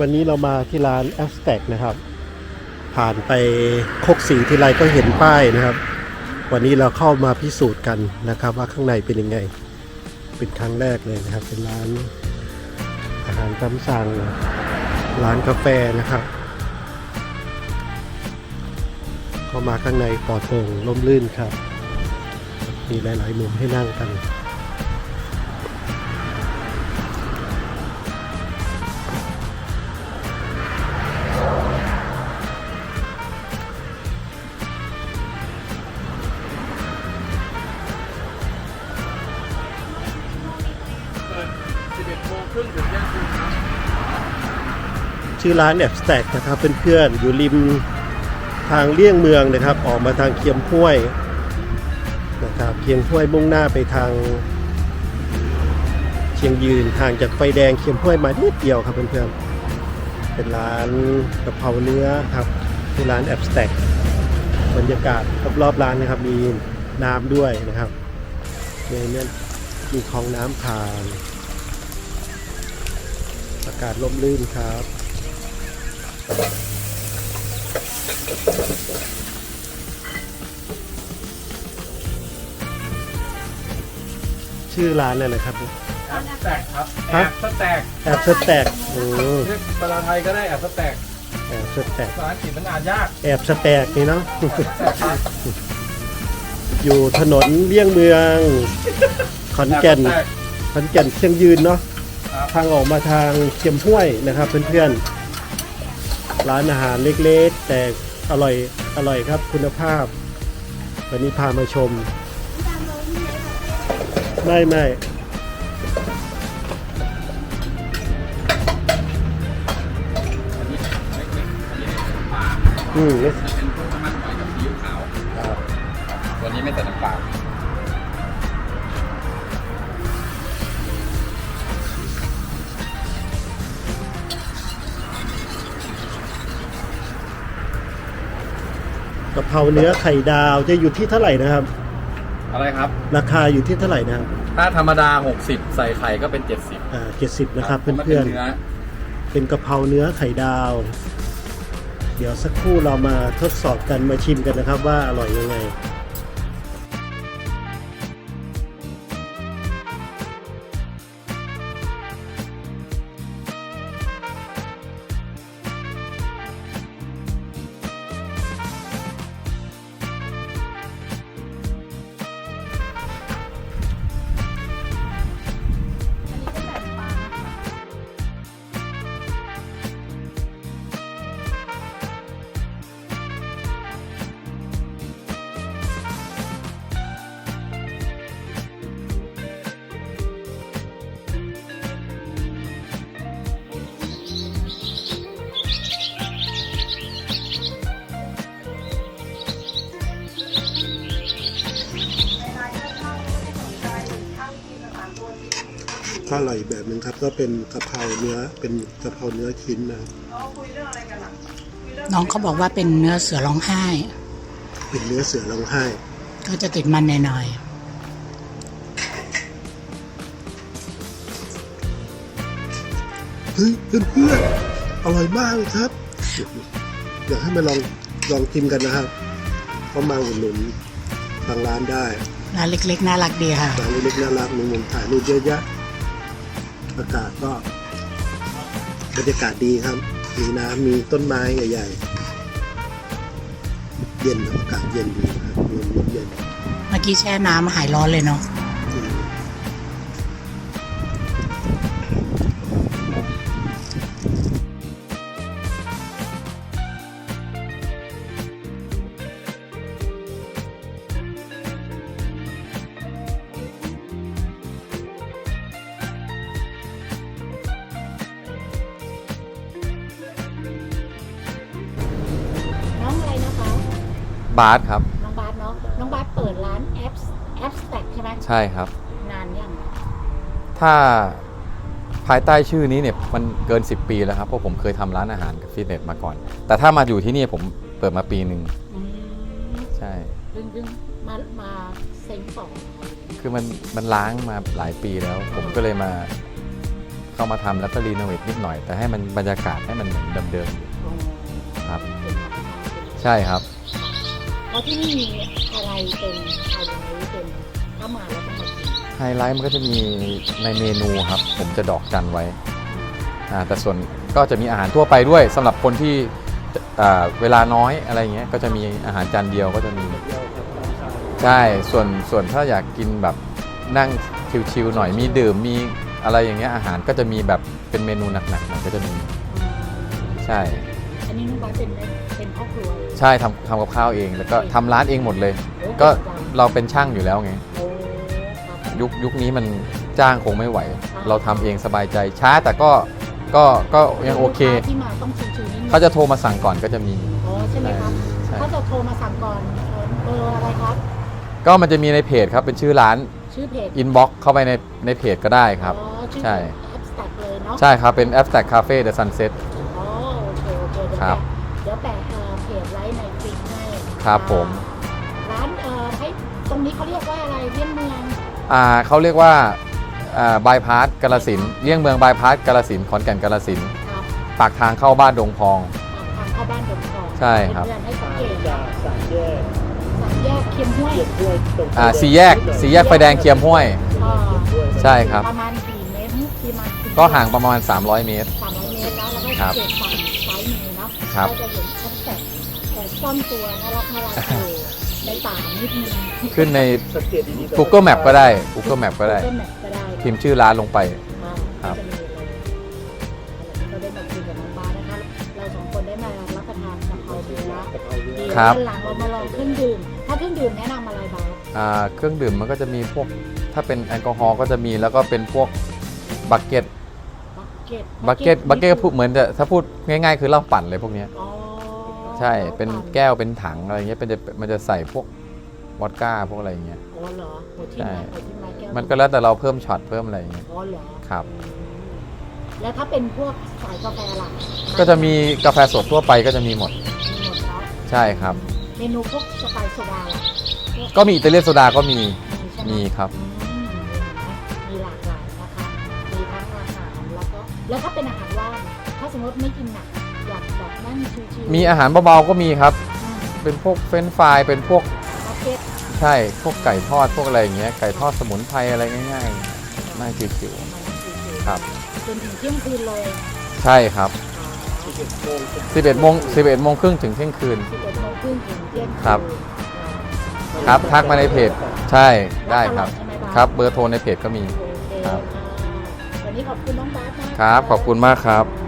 วันนี้เรามาที่ร้าน a อ s t a c นะครับ ผ่านไปโคกสีทีไรก็เห็นป้ายนะครับ วันนี้เราเข้ามาพิสูจน์กันนะครับ ว่าข้างในเป็นยังไง เป็นครั้งแรกเลยนะครับ เป็นร้านอาหารตามสั่งร้านกาแฟนะครับ เข้ามาข้างในปลอดโปร่งร่มรื่นครับ มีหลาย ๆ มุมให้นั่งกัน ชื่อร้านแอบสแต็กนะครับเพื่อนๆอยู่ริมทางเลี่ยงเมืองนะครับ ออกมาทางเคียมห้วยนะครับเคียงห้วยมุ่งหน้าไปทาง เชียงยืนทางจากไฟแดงเคียมห้วยมานิดเดียวครับเพื่อนๆเป็นร้านกะเพราเนื้อครับที่ร้านแอบสแต็กบรรยากาศรอบๆร้านนะครับมีน้ำด้วยนะครับในนี้มีคลองน้ำผ่านอากาศร่มรื่นครับ ชื่อร้านอะไรครับแอบสแต็กครับครัแอบบสแต็กแอบสแต็กโอ้เรียกภาษาไทยก็ได้แอบสแต็กแอบสแต็กภาษาอังกฤษมันอ่านยากแอบสแต็กนี่เนาะแอบสแต็กครับอยู่ถนนเลี่ยงเมือง ขอนแก่นแอบสต็ขอนแก่นเชียงยืนเนาะครับทางออกมาทางเชียมห้วยนะครับเพื่อนๆ ร้านอาหารเล็กๆ แต่อร่อยอร่อยครับคุณภาพ วันนี้พามาชม ไม่ไม่อันนี้เล็กๆอันนี้เป็นปลาอืมจะเป็นพวกน้ำมันหอยกับซีอิ๊วขาวครับตัวนี้ไม่ใส่น้ำปลาะเพราเนื้อไข่ดาวจะอยู่ที่เท่าไหร่นะครับ อะไรครับ ราคาอยู่ที่เท่าไหร่นะครับถ้าธรรมดา 60 ใส่ไข่ก็เป็น 70อ่าเจ็ดสิบนะครับพาะมัเพื่อนเนื้อๆเป็นกะเพราเนื้อไข่ดาว เดี๋ยวสักครู่เรามาทดสอบกันมาชิมกันนะครับว่าอร่อยยังไง ก็อร่อยอีกแบบหนึ่งครับ ก็เป็นกะเพราเนื้อเป็นกะเพราเนื้อชิ้นนะครับน้องเขาบอกว่าเป็นเนื้อเสือร้องไห้ เป็นเนื้อเสือร้องไห้ ก็จะติดมันหน่อยเฮ้ยเพื่อนๆอร่อยมากเลยครับ อยากให้มาลองลองชิมกันนะครับก็มาอุดหนุนทางร้านได้ๆร้านเล็กๆน่ารักดีค่ะร้านเล็กๆน่ารักมีมุมถ่ายรูปเยอะแยะ อากาศก็บรรยากาศดีครับ มีน้ำมีต้นไม้ใหญ่ๆ เย็นอากาศเย็นดีครับลมเย็น เมื่อกี้แช่น้ำหายร้อนเลยเนาะ บาสครับ น้องบาสเนาะ น้องบาสเปิดร้านแอปแอปสแต็กใช่ไหมใช่ครับ นานยังถ้าภายใต้ชื่อนี้เนี่ยมันเกิน 10 ปีแล้วครับเพราะผมเคยทำร้านอาหารกับฟิตเนสมาก่อน แต่ถ้ามาอยู่ที่นี่ผมเปิดมาปีหนึ่งอืมใช่ ดึงดึงมามาเซ็งต่อคือมันมันล้างมาหลายปีแล้ว ผมก็เลยมาก็มาทำแล้วก็รีโนเวทนิดหน่อย แต่ให้มันบรรยากาศให้มันเหมือนเดิมๆอยู่ครับ ใช่ครับเพ ราะที่นี่มีอะไรเป็นอะไรเป็นถ้ามาแล้วต้องมากินไฮไลท์มันก็จะมีในเมนูครับ ผมจะดอกจันไว้อ่าแต่ส่วนก็จะมีอาหารทั่วไปด้วยสำหรับคนที่อ่าเวลาน้อยอะไรเงี้ยก็จะมีอาหารจานเดียวก็จะมี ใช่ส่วนส่วนถ้าอยากกินแบบนั่งชิลๆหน่อยมีดื่มมีอะไรอย่างเงี้ยอาหารก็จะมีแบบเป็นเมนูหนักๆหน่อยก็จะมี ใช่ อันนี้น้องบาสเป็นเป็นพ่อครัวใช่ทำทำกับข้าวเอง แล้วก็ทำร้านเองหมดเลยโอ้ก็เงจังเราเป็นช่างอยู่แล้วไง โอ้ครับยุคยุคนี้มันจ้างคงไม่ไหว เราทำเองสบายใจช้าแต่ก็ก็ก็ยังโอเค ลูกาที่มาต้องชิวๆนิดนึงเขาจะโทรมาสั่งก่อนก็จะมี อ๋อใช่ไหมครับใช่ถ้าจะโทรมาสั่งก่อนเบอร์อะไรครับ ก็มันจะมีในเพจครับเป็นชื่อร้าน ชื่อเพจอินบ็อกเข้าไปในในเพจก็ได้ครับ อ๋อชื่อใช่ แอปสแต็กเลยเนาะใช่ครับเป็น Abstract Cafe The Sunset อ๋อโอเคโอเคเดี๋ยวครัแปะบเดี๋ยวแปะเอ่อเพจไว้ในฟิกให้ครับผม ร้านเอ่อให้ตรงนี้เขาเรียกว่าอะไรเลี่ยงเมืองอ่าเขาเรียกว่าบายพาสกาลสินธุ์เลี่ยงเมืองบายพาสกาลสินธุ์ขอนแก่นกาลสินธุ์ครับปากทางเข้าบ้านดงพอง ทางเข้าบ้านดงทองใช่ครับ เพื่อนๆให้สังเกตจากสามแยกสามแยกเคียมห้วยเกียรติด้วยตรงอ่าสี่แยกสี่แยกไฟแดงเคียมห้วย อ่าใช่ครับ ประมาณกี่เมตรประมาณกี่ก็ห่างประมาณ 300 เมตร สามร้อยเมตรแล้วแล้วก็ครับเขตฝั่ง ครับก็จะเห็นแอปแตกแต่ซ่อนตัวน่ารักน่ารักอยู่ในป่านิดนึงขึ้นใน สังเกตดีๆ Google Map ก็ได้ Google Map ก็ได้ Google Map ก็ได้พิมพ์ชื่อร้านลงไปอ่าครับก็จะมีอะไรก็ได้มาคุยกับน้องบาสนะคะ เราสองคนได้มารับประทานกะเพราเนื้อกะเพราเนื้อเดี๋ยวครับวันหลังเรามาลองเครื่องดื่ม ถ้าเครื่องดื่มแนะนำอะไรบาสอ่าเครื่องดื่มมันก็จะมีพวกถ้าเป็นแอลกอฮอล์ก็จะมีแล้วก็เป็นพวกบักเก็ตบัก เก็ตบักเก็ตบักเก็ตก็พูดเหมือนจะถ้าพูดง่ายๆ คือเหล้าปั่นเลยพวกเนี้ยอ๋อใช่เป็นแก้วเป็นถังอะไรเงี้ยเป็นจะมันจะใส่พวกวอดก้าพวกอะไรเงี้ย อ๋อเหรอโหที่ใช่มาโหที่มาแก้วมันก็แล้วแต่เราเพิ่มช็อตเพิ่มอะไรเงี้ยอ๋อเหรอครับ แล้วถ้าเป็นพวกสายกาแฟล่ะก็จะมีกาแฟสดทั่วไปก็จะมีหมดมีหมดแล้วใช่ครับ เมนูพวกสไตล์โซดาล่ะพวก็มีอิตาเลียนโซดาก็มี ใช่ไหมีครับ อืมมี มีทั้งอาหารแล้วก็แล้วถ้าเป็นอาหารว่างถ้าสมมติไม่กินหนักอยากแบบนั่งชิวๆมีอาหารเบาๆก็มีครับ อืมเป็นพวกเฟรนช์ฟรายเป็นพวกบักเก็ตใช่พวกไก่ทอดพวกอะไรอย่างเงี้ยไก่ทอดสมุนไพรอะไรง่ายๆนั่งจิ๋ว มานั่งชิวๆครับๆจนถึงเที่ยงคืนเลยใช่ครับสิบเอ็ดโมงถึง11โมง11โมงครึ่งถึงเที่ยงคืน สิบเอ็ดโมงครึ่งถึงเที่ยงคืนครับอ่าครับทักมาในเพจใช่ได้ครับ ใช่ไหมะครับเบอร์โทรในเพจก็มี โอเคครับ อ่า วันนี้ขอบคุณน้องบาสมากครับ ขอบคุณมากครับ